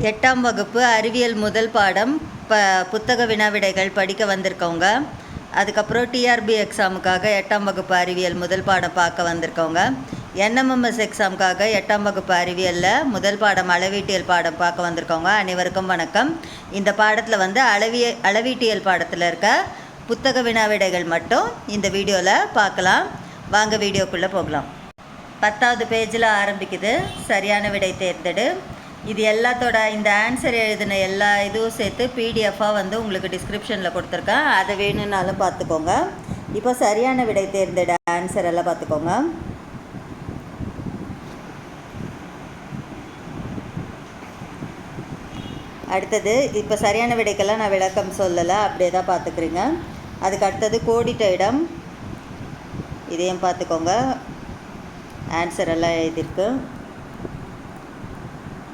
எட்டாம் வகுப்பு அறிவியல் முதல் பாடம் ப புத்தக வினாவிடைகள் படிக்க வந்திருக்கவங்க. அதுக்கப்புறம் டிஆர்பி எக்ஸாமுக்காக எட்டாம் வகுப்பு அறிவியல் முதல் பாடம் பார்க்க வந்திருக்கவங்க. என்எம்எம்எஸ் எக்ஸாமுக்காக எட்டாம் வகுப்பு அறிவியலில் முதல் பாடம் அளவீட்டியல் பாடம் பார்க்க வந்திருக்கவங்க. அனைவருக்கும் வணக்கம். இந்த பாடத்தில் வந்து அளவிய அளவீட்டியல் பாடத்தில் இருக்க புத்தக வினாவிடைகள் மட்டும் இந்த வீடியோவில் பார்க்கலாம். வாங்க வீடியோக்குள்ளே போகலாம். பத்தாவது பேஜில் ஆரம்பிக்குது. சரியான விடை தேர்ந்தெடு. இது எல்லாத்தோட இந்த ஆன்சர் எழுதின எல்லா இதுவும் சேர்த்து பிடிஎஃபாக வந்து உங்களுக்கு டிஸ்கிரிப்ஷனில் கொடுத்துருக்கேன். அதை வேணும்னாலும் பார்த்துக்கோங்க. இப்போ சரியான விடை தேர்ந்தெட ஆன்சர் எல்லாம் பார்த்துக்கோங்க. அடுத்தது இப்போ சரியான விடைக்கெல்லாம் நான் விளக்கம் சொல்லலை. அப்படியே தான் பார்த்துக்கிறீங்க. அதுக்கு அடுத்தது கோடிட்ட இடம். இதையும் பார்த்துக்கோங்க. ஆன்சர் எல்லாம் எழுதியிருக்கு.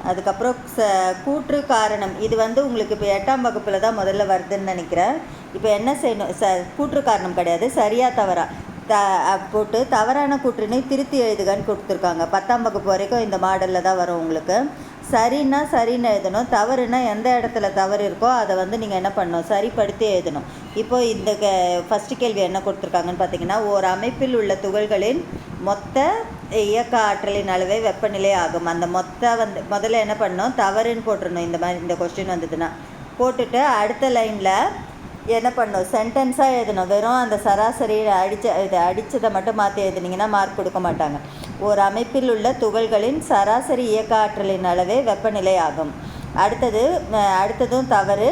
அதுக்கப்புறம் ச கூற்று காரணம். இது வந்து உங்களுக்கு இப்போ எட்டாம் வகுப்பில் தான் முதல்ல வருதுன்னு நினைக்கிறேன். இப்போ என்ன செய்யணும்? ச கூற்று காரணம் கிடையாது. சரியாக தவறா? த போட்டு தவறான கூற்றினை திருத்தி எழுதுகன்னு கொடுத்துருக்காங்க. பத்தாம் வகுப்பு வரைக்கும் இந்த மாடலில் தான் வரும் உங்களுக்கு. சரின்னா சரின்னு எழுதணும். தவறுனா எந்த இடத்துல தவறு இருக்கோ அதை வந்து நீங்கள் என்ன பண்ணணும்? சரிப்படுத்தி எழுதணும். இப்போ இந்த க ஃபஸ்ட்டு கேள்வி என்ன கொடுத்துருக்காங்கன்னு பார்த்தீங்கன்னா ஒரு அமைப்பில் உள்ள துகள்களின் மொத்த இயக்க ஆற்றலின் அளவே வெப்பநிலை ஆகும். அந்த மொத்த வந்து முதல்ல என்ன பண்ணணும்? தவறுன்னு போட்டுடணும் இந்த மாதிரி இந்த கொஸ்டின் வந்ததுன்னா. போட்டுட்டு அடுத்த லைனில் என்ன பண்ணணும் சென்டென்ஸாக எழுதணும். வெறும் அந்த சராசரியில் அடித்த இது அடித்ததை மட்டும் மாற்றி எழுதுனீங்கன்னா மார்க் கொடுக்க மாட்டாங்க. ஒரு அமைப்பில் உள்ள துகள்களின் சராசரி இயக்க ஆற்றலின் அளவே வெப்பநிலை ஆகும் அடுத்தது அடுத்ததும் தவறு.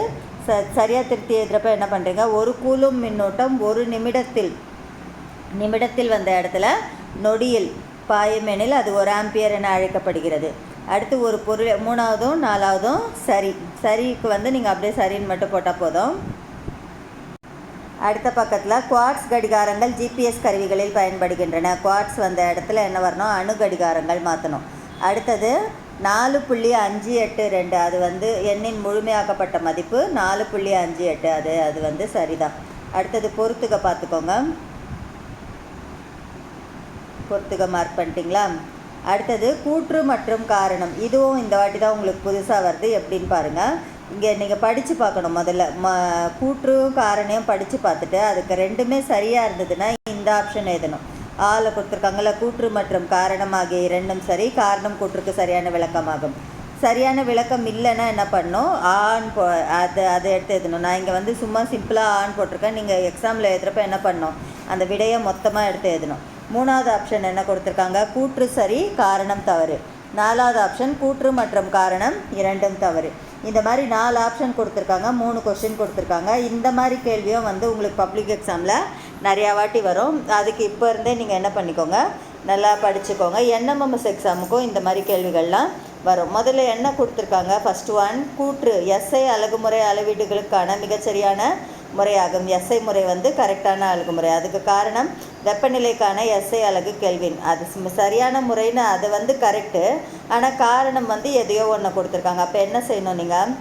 ச சரியாக திருத்தி எழுதுறப்ப என்ன பண்ணுறீங்க ஒரு கூலும் மின்னோட்டம் ஒரு நிமிடத்தில் நிமிடத்தில் வந்த இடத்துல நொடியில் பாயுமெனில் அது ஒரு ஆம்பியர் என அழைக்கப்படுகிறது. அடுத்து ஒரு பொருள் மூணாவதும் நாலாவதும் சரி. சரிக்கு வந்து நீங்கள் அப்படியே சரின்னு மட்டும் போட்டால் போதும். அடுத்த பக்கத்தில் குவாட்ஸ் கடிகாரங்கள் ஜிபிஎஸ் கருவிகளில் பயன்படுகின்றன. குவாட்ஸ் வந்த இடத்துல என்ன வரணும்? அணு கடிகாரங்கள் மாற்றணும் அடுத்தது நாலு புள்ளி அஞ்சு எட்டு ரெண்டு. அது வந்து எண்ணின் முழுமையாக்கப்பட்ட மதிப்பு நாலு புள்ளி அஞ்சு எட்டு. அது அது வந்து சரிதான். அடுத்தது பொறுத்துக்க பார்த்துக்கோங்க. பொறுத்துக்க மார்க் பண்ணிட்டீங்களா? அடுத்தது கூற்று மற்றும் காரணம். இதுவும் இந்த வாட்டி தான் உங்களுக்கு புதுசாக வருது. எப்படின்னு பாருங்கள் இங்கே நீங்கள் படித்து பார்க்கணும் முதல்ல. ம கூற்றும் காரணையும் படித்து பார்த்துட்டு அதுக்கு ரெண்டுமே சரியாக இருந்ததுன்னா இந்த ஆப்ஷன் எழுதணும். ஆளை கொடுத்துருக்காங்கல்ல கூற்று மற்றும் காரணம் ஆகிய இரண்டும் சரி காரணம் கூற்றுக்கு சரியான விளக்கமாகும். சரியான விளக்கம் இல்லைன்னா என்ன பண்ணணும் ஆன் போ அது அதை எடுத்து எழுதணும். நான் இங்கே வந்து சும்மா சிம்பிளாக ஆன் போட்டிருக்கேன். நீங்கள் எக்ஸாமில் எழுதுறப்ப என்ன பண்ணணும் அந்த விடையை மொத்தமாக எடுத்து எழுதணும். மூணாவது ஆப்ஷன் என்ன கொடுத்துருக்காங்க? கூற்று சரி காரணம் தவறு. நாலாவது ஆப்ஷன் கூற்று மற்றும் காரணம் இரண்டும் தவறு. இந்த மாதிரி நாலு ஆப்ஷன் கொடுத்துருக்காங்க மூணு கொஷின் கொடுத்துருக்காங்க. இந்த மாதிரி கேள்வியும் வந்து உங்களுக்கு பப்ளிக் எக்ஸாமில் நிறையா வாட்டி வரும். அதுக்கு இப்போ இருந்தே நீங்கள் என்ன பண்ணிக்கோங்க நல்லா படிச்சுக்கோங்க. என்எம்எம்எஸ் எக்ஸாமுக்கும் இந்த மாதிரி கேள்விகள்லாம் வரும். முதல்ல என்ன கொடுத்துருக்காங்க? ஃபர்ஸ்ட் ஒன் கூற்று எஸ்ஐ அழகுமுறை அளவீடுகளுக்கான மிகச்சரியான முறையாகும். எஸ்ஐ முறை வந்து கரெக்டான அழகுமுறை அதுக்கு காரணம் வெப்பநிலைக்கான எஸ்ஐ அழகு கெல்வின். அது சரியான முறைன்னு அது வந்து கரெக்டு ஆனால் காரணம் வந்து எதையோ ஒன்று கொடுத்துருக்காங்க. அப்போ என்ன செய்யணும் நீங்கள்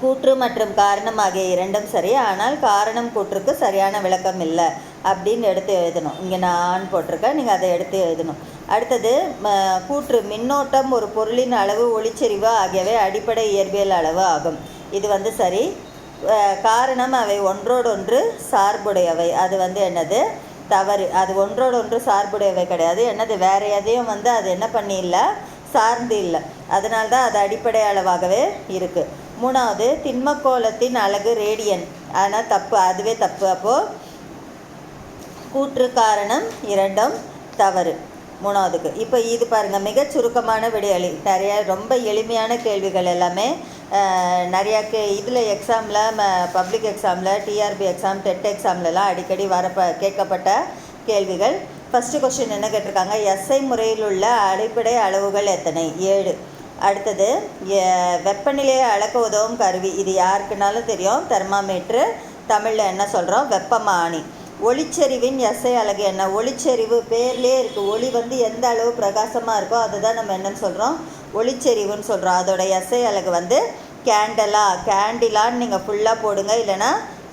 கூற்று மற்றும் காரணம் ஆகிய இரண்டும் சரி. ஆனால் காரணம் கூற்றுக்கு சரியான விளக்கம் இல்லை அப்படின்னு எடுத்து எழுதணும். இங்கே நான் ஆன் போட்டிருக்கேன். நீங்கள் அதை எடுத்து எழுதணும். அடுத்தது கூற்று மின்னோட்டம் ஒரு பொருளின் அளவு ஒளிச்செறிவு ஆகியவை அடிப்படை இயற்பியல் அளவு ஆகும். இது வந்து சரி. காரணம் அவை ஒன்றோடொன்று சார்புடையவை. அது வந்து என்னது? தவறு. அது ஒன்றோடொன்று சார்புடையவை கிடையாது. என்னது? வேறு எதையும் வந்து அது என்ன பண்ணியில்லை? சார்ந்து இல்லை. அதனால தான் அது அடிப்படை அளவாகவே இருக்குது மூணாவது திண்மக்கோலத்தின் அழகு ரேடியன் ஆனால் தப்பு. அதுவே தப்பு. அப்போது கூற்று காரணம் இரண்டும் தவறு. மூணாவதுக்கு. இப்போ இது பாருங்கள் மிகச் சுருக்கமான விடையளி. நிறைய ரொம்ப எளிமையான கேள்விகள் எல்லாமே நிறையா கே இதில் எக்ஸாமில் பப்ளிக் எக்ஸாமில் டிஆர்பி எக்ஸாம் டெட் எக்ஸாம்லலாம் அடிக்கடி வரப்ப கேட்கப்பட்ட கேள்விகள். ஃபஸ்ட்டு கொஸ்டின் என்ன கேட்டிருக்காங்க? எஸ்ஐ முறையில் உள்ள அடிப்படை அளவுகள் எத்தனை? ஏழு. அடுத்தது எ- வெப்பநிலையை அளக்க உதவும் கருவி. இது யாருக்குனாலும் தெரியும். தெர்மாமீட்ரு தமிழில் என்ன சொல்கிறோம் வெப்பமானி. ஒளிச்செறிவின் எஸ்ஐ அழகு என்ன? ஒளிச்செறிவு பேர்லேயே இருக்குது ஒளி வந்து எந்த அளவு பிரகாசமாக இருக்கோ அதை தான் நம்ம என்னன்னு சொல்கிறோம் ஒளிச்செறிவுன்னு சொல்கிறோம் அதோட எஸ்ஐ அலகு வந்து கேண்டலா கேண்டிலான்னு நீங்கள் ஃபுல்லாக போடுங்க. இல்லைன்னா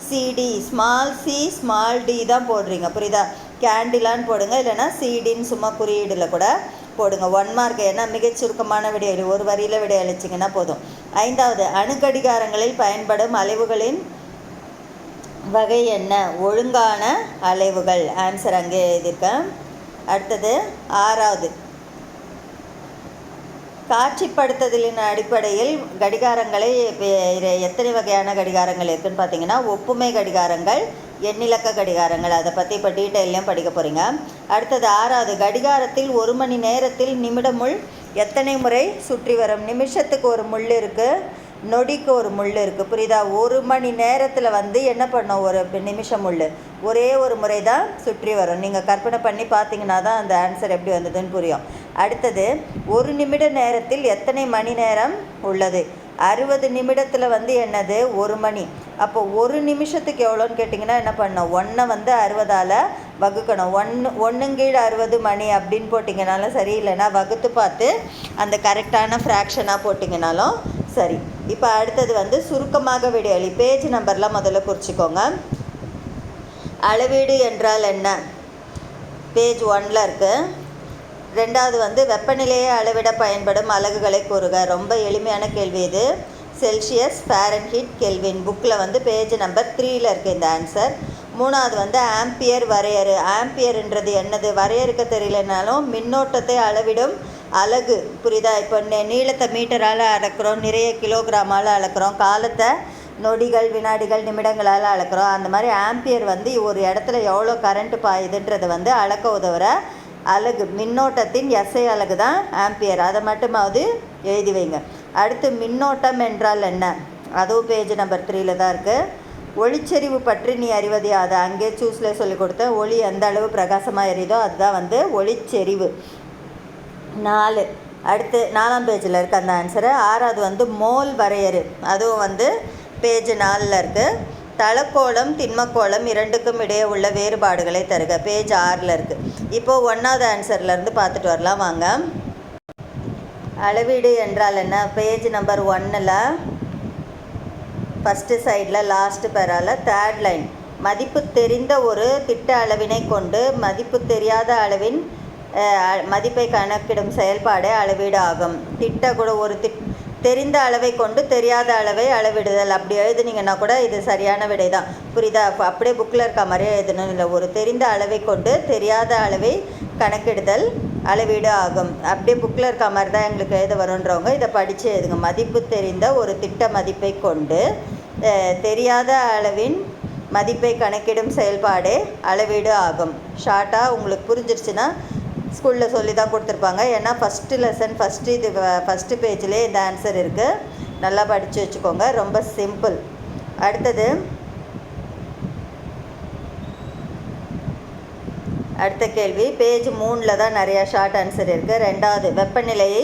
CD small C small D தான் போடுறீங்க. புரியுதா? கேண்டிலான்னு போடுங்க. இல்லைன்னா சிடின்னு சும்மா குறியீடில் கூட போடுங்க. ஒன் மார்க் ஏன்னா மிகச் சுருக்கமான விடையளி ஒரு வரியில் விடையளிச்சிங்கன்னா போதும். ஐந்தாவது அணுக்கடிகாரங்களில் பயன்படும் அலைவுகளின் வகை என்ன? ஒழுங்கான அலைவுகள். ஆன்சர் அங்கே எழுதியிருக்கேன். அடுத்தது ஆறாவது காட்சிப்படுத்துதலின் அடிப்படையில் கடிகாரங்களை எத்தனை வகையான கடிகாரங்கள் இருக்குன்னு பார்த்தீங்கன்னா ஒப்புமை கடிகாரங்கள் எண்ணிலக்க கடிகாரங்கள். அதை பற்றி இப்போ டீட்டெயிலையும் படிக்க போகிறீங்க அடுத்தது ஆறாவது கடிகாரத்தில் ஒரு மணி நேரத்தில் நிமிடமுள் எத்தனை முறை சுற்றி வரும்? நிமிஷத்துக்கு ஒரு முள் இருக்குது நொடிக்கு ஒரு முள் இருக்குது புரியுதா? ஒரு மணி நேரத்தில் வந்து என்ன பண்ணும்? ஒரு நிமிஷம் முள் ஒரே ஒரு முறை தான் சுற்றி வரும். நீங்கள் கற்பனை பண்ணி பார்த்தீங்கன்னா தான் அந்த ஆன்சர் எப்படி வந்ததுன்னு புரியும். அடுத்தது ஒரு நிமிட நேரத்தில் எத்தனை மணி நேரம் உள்ளது? அறுபது நிமிடத்தில் வந்து என்னது? ஒரு மணி. அப்போ ஒரு நிமிஷத்துக்கு எவ்வளோன்னு கேட்டிங்கன்னா என்ன பண்ணணும்? ஒன்றை வந்து அறுபதால் வகுக்கணும். ஒன்று ஒன்றுங்கீழ் அறுபது மணி அப்படின்னு போட்டிங்கனாலும் சரி இல்லைன்னா வகுத்து பார்த்து அந்த கரெக்டான ஃப்ராக்ஷனாக போட்டிங்கனாலும் சரி. இப்போ அடுத்தது வந்து சுருக்கமாக விடையளி பேஜ் நம்பர்லாம் முதல்ல குறிச்சிக்கோங்க. அளவீடு என்றால் என்ன? பேஜ் ஒன்ல இருக்குது ரெண்டாவது வந்து வெப்பநிலையை அளவிட பயன்படும் அலகுகளை கூறுக. ரொம்ப எளிமையான கேள்வி இது. செல்சியஸ் ஃபேரன்ஹீட் கெல்வின் புக்கில் வந்து பேஜ் நம்பர் த்ரீயில் இருக்குது இந்த ஆன்சர் மூணாவது வந்து ஆம்பியர் வரையறு. ஆம்பியர்ன்றது என்னது? வரையறுக்க தெரியலனாலும் மின்னோட்டத்தை அளவிடும் அலகு. புரியுதா? இப்போ நீளத்தை மீட்டரால் அளக்கிறோம் நிறைய கிலோகிராமால் அளக்கிறோம் காலத்தை நொடிகள் வினாடிகள் நிமிடங்களால் அளக்கிறோம். அந்த மாதிரி ஆம்பியர் வந்து ஒரு இடத்துல எவ்வளோ கரண்ட் பாயுதுன்றதை வந்து அளக்க உதவுற அலகு மின்னோட்டத்தின் எஸ்ஐ அலகு தான் ஆம்பியர் அதை மட்டுமாவது எழுதி வைங்க. அடுத்து மின்னோட்டம் என்றால் என்ன? அதுவும் பேஜ் நம்பர் த்ரீல தான் இருக்குது ஒளிச்செறிவு பற்றி நீ அறிவது அது அங்கே சூஸில் சொல்லி கொடுத்தேன் ஒளி எந்த அளவு பிரகாசமாக எரியுதோ அதுதான் வந்து ஒளிச்செறிவு. நாலு. அடுத்து நாலாம் பேஜில் இருக்க அந்த ஆன்சரு ஆறாவது வந்து மோல் வரையறு. அதுவும் வந்து பேஜ் நாலில் இருக்குது தளக்கோளம் திண்மக்கோளம் இரண்டுக்கும் இடையே உள்ள வேறுபாடுகளை தருக. பேஜ் ஆறில் இருக்குது இப்போது ஒன்றாவது ஆன்சர்லேருந்து பார்த்துட்டு வரலாம். வாங்க. அளவீடு என்றால் என்ன? பேஜ் நம்பர் ஒன்னில் ஃபஸ்ட்டு சைடில் லாஸ்ட்டு பேரால் தேர்ட் லைன் மதிப்பு தெரிந்த ஒரு திட்ட அளவினை கொண்டு மதிப்பு தெரியாத அளவின் மதிப்பை கணக்கிடும் செயல்பாடே அளவீடு ஆகும். திட்ட கூட ஒரு திட்ட தெரிந்த அளவை கொண்டு தெரியாத அளவை அளவிடுதல். அப்படி எழுதுனீங்கன்னா கூட இது சரியான விடை தான் புரியுதா அப்படியே புக்கில் இருக்க மாதிரியே எழுதணும். இல்லை ஒரு தெரிந்த அளவை கொண்டு தெரியாத அளவை கணக்கிடுதல் அளவீடு ஆகும். அப்படியே புக்கில் இருக்க மாதிரி தான் எங்களுக்கு எழுத வருன்றவங்க இதை படித்து எழுதுங்க. மதிப்பு தெரிந்த ஒரு திட்ட மதிப்பை கொண்டு தெரியாத அளவின் மதிப்பை கணக்கிடும் செயல்பாடே அளவீடு ஆகும். ஷார்ட்டாக உங்களுக்கு புரிஞ்சிருச்சுன்னா ஸ்கூலில் சொல்லி தான் கொடுத்துருப்பாங்க. ஏன்னா ஃபஸ்ட்டு லெசன் ஃபஸ்ட்டு இது ஃபஸ்ட்டு பேஜ்லேயே இந்த ஆன்சர் இருக்குது நல்லா படித்து வச்சுக்கோங்க. ரொம்ப சிம்பிள் அடுத்தது அடுத்த கேள்வி. பேஜ் மூணில் தான் நிறையா ஷார்ட் ஆன்சர் இருக்குது ரெண்டாவது வெப்பநிலையை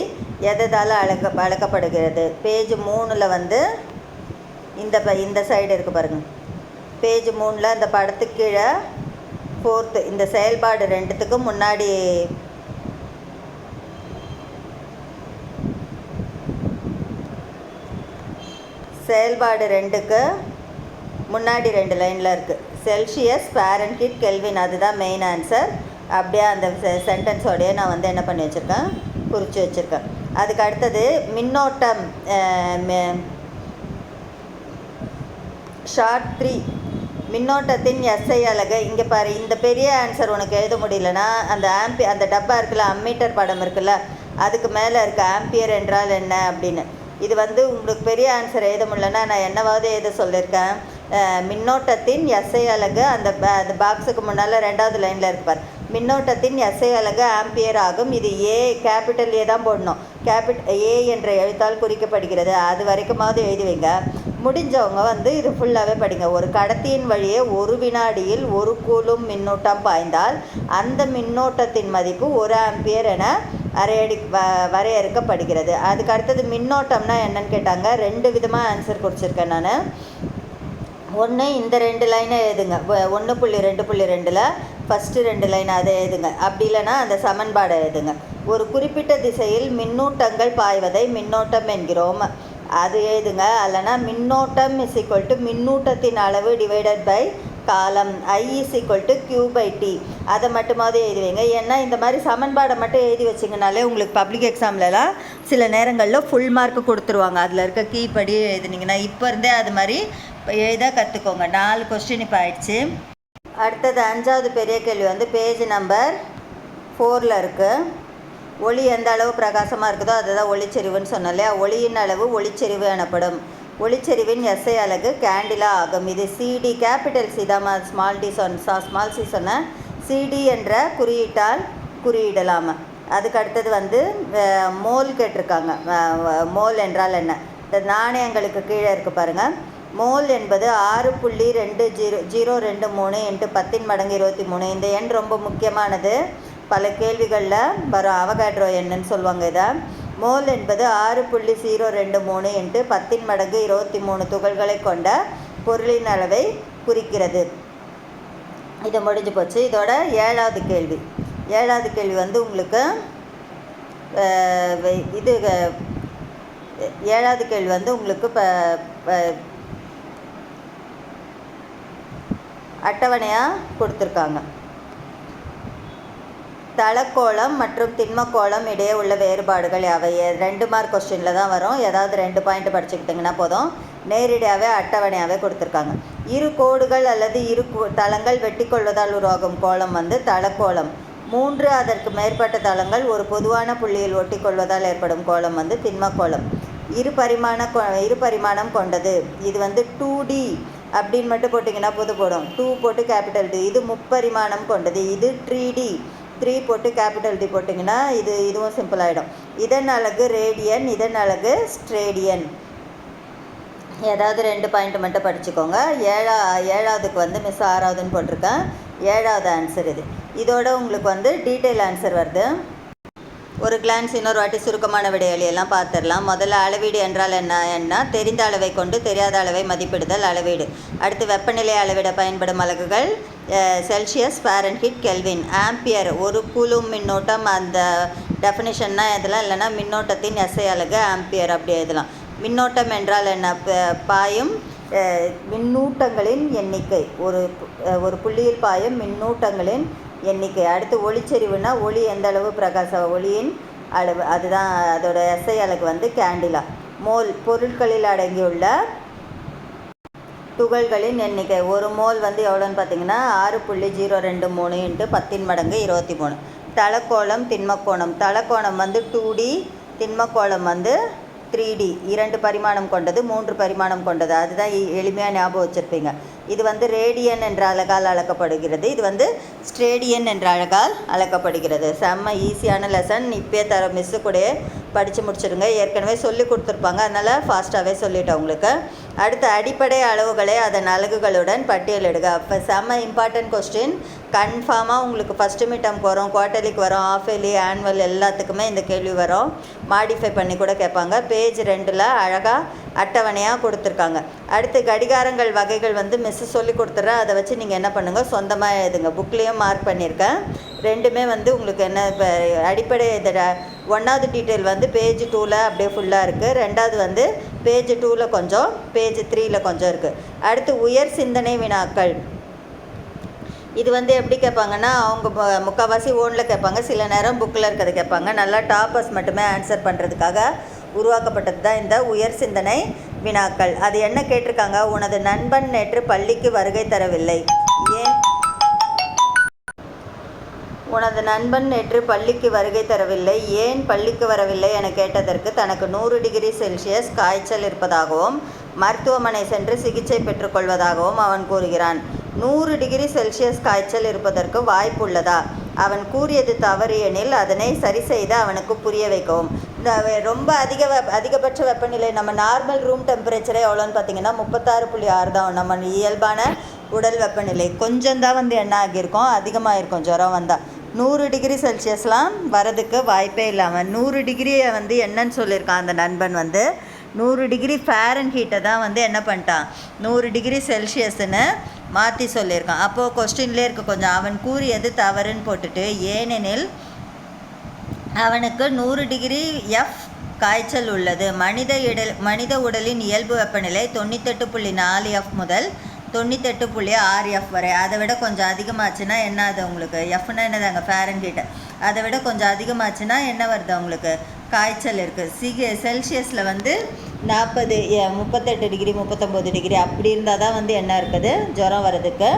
எதால் அளக்க அளக்கப்படுகிறது பேஜ் மூணில் வந்து இந்த ப இந்த சைடு இருக்குது பாருங்கள் பேஜ் மூணில் இந்த படத்துக்கு கீழே ஃபோர்த்து இந்த செயல்பாடு ரெண்டுத்துக்கும் முன்னாடி செயல்பாடு ரெண்டுக்கு முன்னாடி ரெண்டு லைனில் இருக்குது செல்சியஸ் ஃபாரன்ஹீட் கெல்வின் அதுதான் மெயின் ஆன்சர் அப்படியே அந்த சென்டென்ஸோடையே நான் வந்து என்ன பண்ணி வச்சுருக்கேன்? குறித்து வச்சுருக்கேன். அதுக்கு அடுத்தது மின்னோட்டம் ஷார்ட் த்ரீ மின்னோட்டத்தின் எஸ்ஐ அலகு இங்கே பாரு இந்த பெரிய ஆன்சர் உனக்கு எழுத முடியலன்னா அந்த ஆம்பி அந்த டப்பா இருக்குல்ல அம்மீட்டர் படம் இருக்குல்ல அதுக்கு மேலே இருக்க ஆம்பியர் என்றால் என்ன அப்படின்னு. இது வந்து உங்களுக்கு பெரிய ஆன்சர் எழுத முடியலன்னா நான் என்னவாவது எழுத சொல்லியிருக்கேன் மின்னோட்டத்தின் எஸ்ஐ அலகு அந்த அந்த பாக்ஸுக்கு முன்னால் ரெண்டாவது லைனில் இருப்பார். மின்னோட்டத்தின் எஸ்ஐ அலகு ஆம்பியர் ஆகும். இது ஏ கேபிட்டல் ஏ தான் போடணும். கேபிட் ஏ என்ற எழுத்தால் குறிக்கப்படுகிறது. அது வரைக்குமாவது எழுதி வைங்க. முடிஞ்சவங்க வந்து இது ஃபுல்லாகவே படிங்க. ஒரு கடத்தியின் வழியே ஒரு வினாடியில் ஒரு கூலும் மின்னூட்டம் பாய்ந்தால் அந்த மின்னோட்டத்தின் மதிப்பு ஒரு ஆம்பியர் என வரையடி வ வரையறுக்கப்படுகிறது. அதுக்கு அடுத்தது மின்னோட்டம்னா என்னன்னு கேட்டாங்க. ரெண்டு விதமாக ஆன்சர் குறிச்சிருக்கேன் நான். ஒன்று இந்த ரெண்டு லைனை எழுதுங்க. ஒன்று புள்ளி ரெண்டு புள்ளி ரெண்டில் ஃபஸ்ட்டு ரெண்டு லைன் அதை எழுதுங்க. அப்படி இல்லைன்னா அந்த சமன்பாடை எழுதுங்க. ஒரு குறிப்பிட்ட திசையில் மின்னூட்டங்கள் பாய்வதை மின்னோட்டம் என்கிறோம். அது எழுதுங்க அல்லனா மின்னோட்டம் இஸ் ஈக்குவல் டு மின்னூட்டத்தின் அளவு டிவைடட் பை காலம். I is equal to Q by T அதை மட்டுமாவது எழுதி வைங்க. ஏன்னா இந்த மாதிரி சமன்பாடை மட்டும் எழுதி வச்சிங்கனாலே உங்களுக்கு பப்ளிக் எக்ஸாம்லலாம் சில நேரங்களில் ஃபுல் மார்க் கொடுத்துருவாங்க. அதில் இருக்க கீப்படி எழுதுனீங்கன்னா இப்போ இருந்தே அது மாதிரி எழுத கற்றுக்கோங்க நாலு கொஸ்டின் இப்போ ஆயிடுச்சு. அடுத்தது அஞ்சாவது பெரிய கேள்வி வந்து பேஜ் நம்பர் ஃபோரில் இருக்குது ஒளி எந்த அளவு பிரகாசமாக இருக்குதோ அதுதான் ஒளிச்செறிவுன்னு சொன்னோம் இல்லையா ஒளியின் அளவு ஒளிச்செறிவு எனப்படும். ஒளிச்செறிவின் எஸ்ஐ அலகு கேண்டிலா ஆகும். இது சிடி கேபிட்டல் சிதாமா ஸ்மால் டி சொன் ஸ்மால் சி சொன்ன சிடி என்ற குறியீட்டால் குறியிடலாம். அதுக்கு அடுத்தது வந்து மோல் கேட்டிருக்காங்க. மோல் என்றால் என்ன? இந்த நாணயங்களுக்கு கீழே இருக்குது பாருங்கள் மோல் என்பது ஆறு புள்ளி ரெண்டு ஜீரோ ஜீரோ ரெண்டு மூணு இன்ட்டு பத்தின் மடங்கு இருபத்தி மூணு. இந்த எண் ரொம்ப முக்கியமானது. பல கேள்விகளில் வரும் அவகாட்ரோ என்னன்னு சொல்லுவாங்க இதை. மோல் என்பது ஆறு புள்ளி ஜீரோ ரெண்டு மூணு என்று பத்தின் மடங்கு இருபத்தி மூணு துகள்களை கொண்ட பொருளின் அளவை குறிக்கிறது. இது முடிஞ்சு போச்சு. இதோட ஏழாவது கேள்வி. ஏழாவது கேள்வி வந்து உங்களுக்கு இது ஏழாவது கேள்வி வந்து உங்களுக்கு இப்போ அட்டவணையாக கொடுத்துருக்காங்க. தளக்கோளம் மற்றும் திண்மக்கோளம் இடையே உள்ள வேறுபாடுகள் அவை ரெண்டு மார்க் கொஸ்டினில் தான் வரும். ஏதாவது ரெண்டு பாயிண்ட் படிச்சுக்கிட்டிங்கன்னா போதும். நேரடியாகவே அட்டவணையாகவே கொடுத்துருக்காங்க. இரு கோடுகள் அல்லது இரு தளங்கள் வெட்டி கொள்வதால் உருவாகும் கோளம் வந்து தளக்கோளம். மூன்று அதற்கு மேற்பட்ட தளங்கள் ஒரு பொதுவான புள்ளியில் ஒட்டி கொள்வதால் ஏற்படும் கோளம் வந்து திண்மக்கோளம். இரு பரிமாண கொ- இரு பரிமாணம் கொண்டது. இது வந்து டூ டி அப்படின்னு மட்டும் போட்டிங்கன்னா புது போடும். டூ போட்டு கேபிட்டல் டி இது முப்பரிமாணம் கொண்டது. இது த்ரீ டி த்ரீ போட்டு கேபிட்டல் டி போட்டிங்கன்னா இது இதுவும் சிம்பிள் ஆகிடும் இதன் அழகு ரேடியன் இதன் அழகு ஸ்ட்ரேடியன் ஏதாவது ரெண்டு பாயிண்ட் மட்டும் படிச்சுக்கோங்க. ஏழா ஏழாவதுக்கு வந்து மிஸ் ஆறாவதுன்னு போட்டிருக்கேன். ஏழாவது ஆன்சர் இது. இதோட உங்களுக்கு வந்து டீட்டெயில் ஆன்சர் வருது. ஒரு கிளான்ஸ் இன்னொரு வாட்டி சுருக்கமான விடையெல்லாம் பார்த்துடலாம். முதல்ல அளவீடு என்றால் என்ன? என்ன? தெரிந்த அளவை கொண்டு தெரியாத அளவை மதிப்பிடுதல் அளவீடு. அடுத்து வெப்பநிலை அளவிட பயன்படும் அலகுகள் செல்சியஸ் ஃபாரன்ஹீட் கெல்வின் ஆம்பியர் ஒரு குழு மின்னோட்டம். அந்த டெஃபினிஷன்னா இதெல்லாம் இல்லைன்னா மின்னோட்டத்தின் எஸ்ஐ அலகு ஆம்பியர் அப்படி எழுதலாம். மின்னோட்டம் என்றால் என்ன? பாயும் மின்னூட்டங்களின் எண்ணிக்கை. ஒரு ஒரு புள்ளியில் பாயும் மின்னூட்டங்களின் எண்ணிக்கை அடுத்து ஒளிச்செறிவுனா ஒளி எந்த அளவு பிரகாச ஒளியின் அளவு? அதுதான் அதோட எஸ்ஐ அலகு வந்து கேண்டிலா மோல் பொருட்களில் அடங்கியுள்ள துகள்களின் எண்ணிக்கை. ஒரு மோல் வந்து எவ்வளோன்னு பார்த்தீங்கன்னா ஆறு புள்ளி ஜீரோ ரெண்டு மூணு இன்ட்டு பத்தின் மடங்கு இருபத்தி மூணு. தலக்கோணம் திண்மக்கோணம். தலக்கோணம் வந்து டூ டி திண்மக்கோணம் வந்து த்ரீ டி இரண்டு பரிமாணம் கொண்டது மூன்று பரிமாணம் கொண்டது. அதுதான் எளிமையாக ஞாபகம் வச்சுருப்பீங்க. இது வந்து ரேடியன் என்ற அழகால் அழைக்கப்படுகிறது இது வந்து ஸ்ட்ரேடியன் என்ற அழகால் அழைக்கப்படுகிறது செம்ம ஈஸியான லெசன் இப்போயே தர மிஸ்ஸு கூட படித்து முடிச்சிடுங்க ஏற்கனவே சொல்லி கொடுத்துருப்பாங்க. அதனால் ஃபாஸ்ட்டாகவே சொல்லிட்டேன் உங்களுக்கு. அடுத்த அடிப்படை அளவுகளை அதன் அலகுகளுடன் பட்டியலிடுக. அப்போ செம்ம இம்பார்ட்டன்ட் கொஸ்டின் கன்ஃபார்மாக உங்களுக்கு ஃபஸ்ட்டு மீட்டம்க்கு வரும் குவார்ட்டர்லிக்கு வரும் ஆஃப் இயர்லி ஆனுவல் எல்லாத்துக்குமே இந்த கேள்வி வரும். மாடிஃபை பண்ணி கூட கேட்பாங்க. பேஜ் ரெண்டில் அழகாக அட்டவணையாக கொடுத்துருக்காங்க. அடுத்து கடிகாரங்கள் வகைகள் வந்து மிஸ்ஸு சொல்லி கொடுத்துட்றேன் அதை வச்சு நீங்கள் என்ன பண்ணுங்கள் சொந்தமாக எழுதுங்க. புக்லேயும் மார்க் பண்ணியிருக்கேன் ரெண்டுமே வந்து உங்களுக்கு என்ன இப்போ அடிப்படை இதில் ஒன்றாவது டீட்டெயில் வந்து பேஜ் டூவில் அப்படியே ஃபுல்லாக இருக்குது ரெண்டாவது வந்து பேஜ் டூவில் கொஞ்சம் பேஜ் த்ரீயில் கொஞ்சம் இருக்குது அடுத்து உயர் சிந்தனை வினாக்கள். இது வந்து எப்படி கேட்பாங்கன்னா அவங்க முக்கால்வாசி ஓனில் கேட்பாங்க சில நேரம் புக்கில் இருக்கிறத கேட்பாங்க. நல்லா டாப்பர்ஸ் மட்டுமே ஆன்சர் பண்ணுறதுக்காக உருவாக்கப்பட்டது தான் இந்த உயர் சிந்தனை வினாக்கள். அது என்ன கேட்டிருக்காங்க? உனது நண்பன் நேற்று பள்ளிக்கு வருகை தரவில்லை. ஏன்? உனது நண்பன் நேற்று பள்ளிக்கு வருகை தரவில்லை. ஏன் பள்ளிக்கு வரவில்லை என கேட்டதற்கு தனக்கு நூறு டிகிரி செல்சியஸ் காய்ச்சல் இருப்பதாகவும் மருத்துவமனை சென்று சிகிச்சை பெற்றுக்கொள்வதாகவும் அவன் கூறுகிறான். நூறு டிகிரி செல்சியஸ் காய்ச்சல் இருப்பதற்கு வாய்ப்புள்ளதா? அவன் கூறியது தவறு எனில் அதனை சரி செய்து அவனுக்கு புரிய வைக்கவும். இந்த ரொம்ப அதிக வெப்ப அதிகபட்ச வெப்பநிலை நம்ம நார்மல் ரூம் டெம்பரேச்சரே எவ்வளோன்னு பார்த்தீங்கன்னா முப்பத்தாறு புள்ளி ஆறு தான். நம்ம இயல்பான உடல் வெப்பநிலை. கொஞ்சம் தான் வந்து என்ன ஆகியிருக்கும்? அதிகமாக இருக்கும் ஜுரம் வந்தால் நூறு டிகிரி செல்சியஸ்லாம் வரதுக்கு வாய்ப்பே இல்லாமல் நூறு டிகிரியை வந்து என்னன்னு சொல்லியிருக்கான் அந்த நண்பன் வந்து. நூறு டிகிரி ஃபேரன் ஹீட்டை தான் வந்து என்ன பண்ணிட்டான்? நூறு டிகிரி செல்சியஸ்னு மாற்றி சொல்லியிருக்கான். அப்போது கொஸ்டின்லேயே இருக்க கொஞ்சம். அவன் கூறியது தவறுன்னு போட்டுட்டு ஏனெனில் அவனுக்கு நூறு டிகிரி எஃப் காய்ச்சல் உள்ளது. மனித இடல் மனித உடலின் இயல்பு வெப்பநிலை தொண்ணூத்தெட்டு புள்ளி நாலு எஃப் முதல் தொண்ணூத்தெட்டு புள்ளி ஆறு எஃப் வரை. அதை விட கொஞ்சம் அதிகமாச்சுன்னா என்ன அது உங்களுக்கு? எஃப்னா என்னதாங்க ஃபேரன்ஹீட் அதை விட கொஞ்சம் அதிகமாச்சுன்னா என்ன வருது உங்களுக்கு? காய்ச்சல் இருக்குது சிக செல்சியஸில் வந்து நாற்பது முப்பத்தெட்டு டிகிரி முப்பத்தொம்போது டிகிரி அப்படி இருந்தால் தான் வந்து என்ன இருக்குது? ஜுரம் வர்றதுக்கு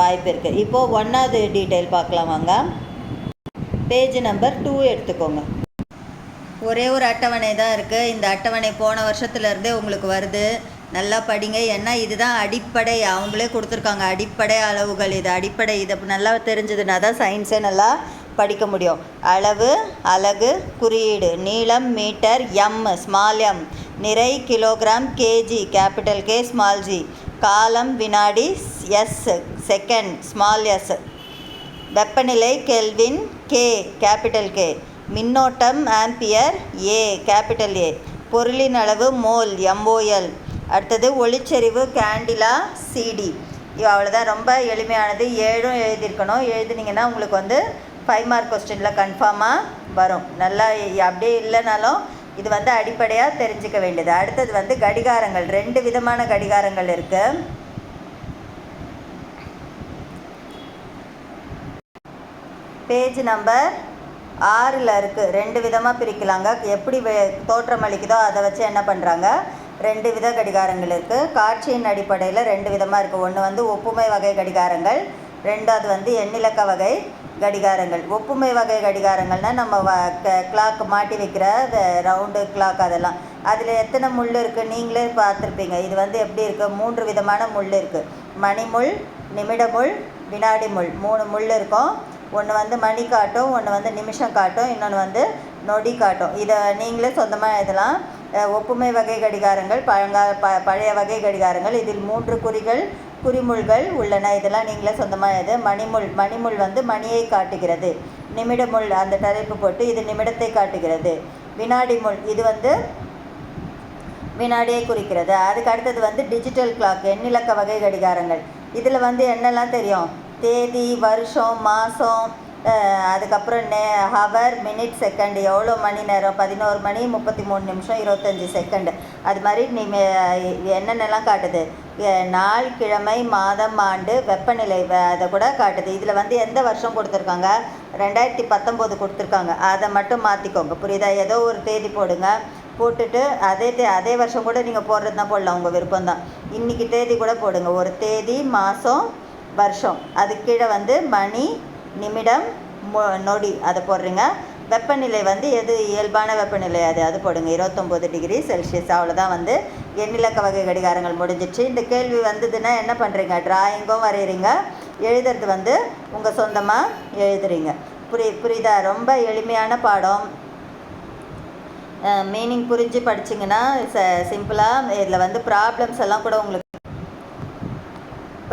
வாய்ப்பு இருக்குது இப்போது ஒன்றாவது டீட்டெயில் பார்க்கலாம் வாங்க. பேஜ் நம்பர் டூ எடுத்துக்கோங்க. ஒரே ஒரு அட்டவணை தான் இருக்குது இந்த அட்டவணை போன வருஷத்துலேருந்தே உங்களுக்கு வருது. நல்லா படிங்க. ஏன்னா இதுதான் அடிப்படை. அவங்களே கொடுத்துருக்காங்க. அடிப்படை அளவுகள் இது அடிப்படை இதை. நல்லா தெரிஞ்சதுனா தான் சயின்ஸே நல்லா படிக்க முடியும். அளவு அலகு குறியீடு. நீளம் மீட்டர் எம் ஸ்மால் எம் நிறை kilogram KG capital K small G காலம் வினாடி எஸ் செகண்ட் ஸ்மால் எஸ் வெப்பநிலை கெல்வின் கே கேபிட்டல் கே மின்னோட்டம் ஆம்பியர் ஏ கேபிட்டல் ஏ பொருளின் அளவு மோல் எம்ஓஎல் அடுத்தது ஒளிச்செறிவு கேண்டிலா சிடி. அவ்வளோதான் ரொம்ப எளிமையானது. ஏழும் எழுதியிருக்கணும். எழுதுனீங்கன்னா உங்களுக்கு வந்து ஃபைவ் மார்க் கொஸ்டினில் கன்ஃபார்மாக வரும். நல்லா அப்படியே இல்லைனாலும் இது வந்து அடிப்படையாக தெரிஞ்சுக்க வேண்டியது. அடுத்தது வந்து கடிகாரங்கள். ரெண்டு விதமான கடிகாரங்கள் இருக்குது பேஜ் நம்பர் ஆறில் இருக்குது ரெண்டு விதமாக பிரிக்கலாங்க. எப்படி வே- தோற்றம் அளிக்குதோ அதை வச்சு என்ன பண்ணுறாங்க ரெண்டு வித கடிகாரங்கள் இருக்குது காட்சியின் அடிப்படையில் ரெண்டு விதமாக இருக்குது ஒன்று வந்து ஒப்புமை வகை கடிகாரங்கள் ரெண்டாவது வந்து எண்ணிலக்க வகை கடிகாரங்கள். ஒப்புமை வகை கடிகாரங்கள்னால் நம்ம வ கிளாக் மாட்டி வைக்கிற ரவுண்டு கிளாக் அதெல்லாம். அதில் எத்தனை முள் இருக்குது நீங்களே பார்த்துருப்பீங்க. இது வந்து எப்படி இருக்குது மூன்று விதமான முள் இருக்குது மணிமுள் நிமிடமுள் வினாடி முள் மூணு முள் இருக்கும். ஒன்று வந்து மணி காட்டும் ஒன்று வந்து நிமிஷம் காட்டும். இன்னொன்று வந்து நொடி காட்டும் இதை நீங்களே சொந்தமாக எழுதலாம். ஒப்புமை வகை கடிகாரங்கள் பழங்கா ப பழைய வகை கடிகாரங்கள் இதில் மூன்று குறிகள் குறிமுள்கள் உள்ளன. இதெல்லாம் நீங்களே சொந்தமாக எழுது. மணிமுள் மணிமுள் வந்து மணியை காட்டுகிறது. நிமிடமுள் அந்த தலைப்பு போட்டு இது நிமிடத்தை காட்டுகிறது. வினாடி முள் இது வந்து வினாடியை குறிக்கிறது. அதுக்கு அடுத்தது வந்து டிஜிட்டல் கிளாக் எண்ணிலக்க வகை கடிகாரங்கள். இதில் வந்து என்னெல்லாம் தெரியும்? தேதி வருஷம் மாதம் அதுக்கப்புறம் நே ஹவர் மினிட் செகண்ட் எவ்வளோ மணி நேரம்? பதினோரு மணி முப்பத்தி மூணு நிமிஷம் இருபத்தஞ்சி செகண்ட் அது மாதிரி நீ என்னென்னலாம் காட்டுது? நாள் கிழமை மாதம் ஆண்டு வெப்பநிலை அதை கூட காட்டுது. இதில் வந்து எந்த வருஷம் கொடுத்துருக்காங்க? ரெண்டாயிரத்தி பத்தொம்போது கொடுத்துருக்காங்க. அதை மட்டும் மாற்றிக்கோங்க புரியுதா? ஏதோ ஒரு தேதி போடுங்க. போட்டுட்டு அதே தே அதே வருஷம் கூட நீங்கள் போடுறது தான் போடலாம். உங்கள் விருப்பம் தான். இன்றைக்கி தேதி கூட போடுங்க. ஒரு தேதி மாதம் வருஷம். அது கீழே வந்து மணி நிமிடம் மொ- நொடி அதை போடுறீங்க. வெப்பநிலை வந்து எது? இயல்பான வெப்பநிலை அது அது போடுங்க. இருபத்தொம்போது டிகிரி செல்சியஸ் அவ்வளோதான் வந்து. எண்ணிலக்க வகை கடிகாரங்கள் முடிஞ்சிச்சு. இந்த கேள்வி வந்ததுன்னா என்ன பண்ணுறீங்க டிராயிங்கும் வரைகிறீங்க எழுதுறது வந்து உங்கள் சொந்தமாக எழுதுறீங்க. புரி புரியுதா? ரொம்ப எளிமையான பாடம். மீனிங் புரிஞ்சு படிச்சிங்கன்னா ச சிம்பிளாக இதில் வந்து ப்ராப்ளம்ஸ் எல்லாம் கூட உங்களுக்கு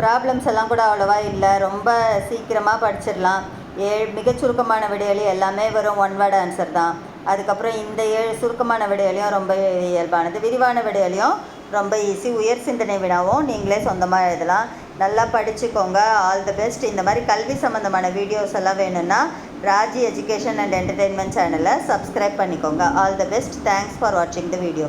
ப்ராப்ளம்ஸ் எல்லாம் கூட அவ்வளோவா இல்லை. ரொம்ப சீக்கிரமாக படிச்சிடலாம். ஏழு மிகச் சுருக்கமான விடையளி எல்லாமே வரும் ஒன் வேர்டு ஆன்சர் தான். அதுக்கப்புறம் இந்த ஏழு சுருக்கமான விடையலையும் ரொம்ப இயல்பானது. விரிவான விடையலையும் ரொம்ப ஈஸி உயர் சிந்தனை வினாவும் நீங்களே சொந்தமாக எழுதலாம். நல்லா படிச்சுக்கோங்க. ஆல் தி பெஸ்ட் இந்த மாதிரி கல்வி சம்மந்தமான வீடியோஸ் எல்லாம் வேணும்னா ராஜி எஜுகேஷன் அண்ட் என்டர்டெயின்மெண்ட் சேனலை சப்ஸ்கிரைப் பண்ணிக்கோங்க. All the best thanks for வாட்சிங் த வீடியோ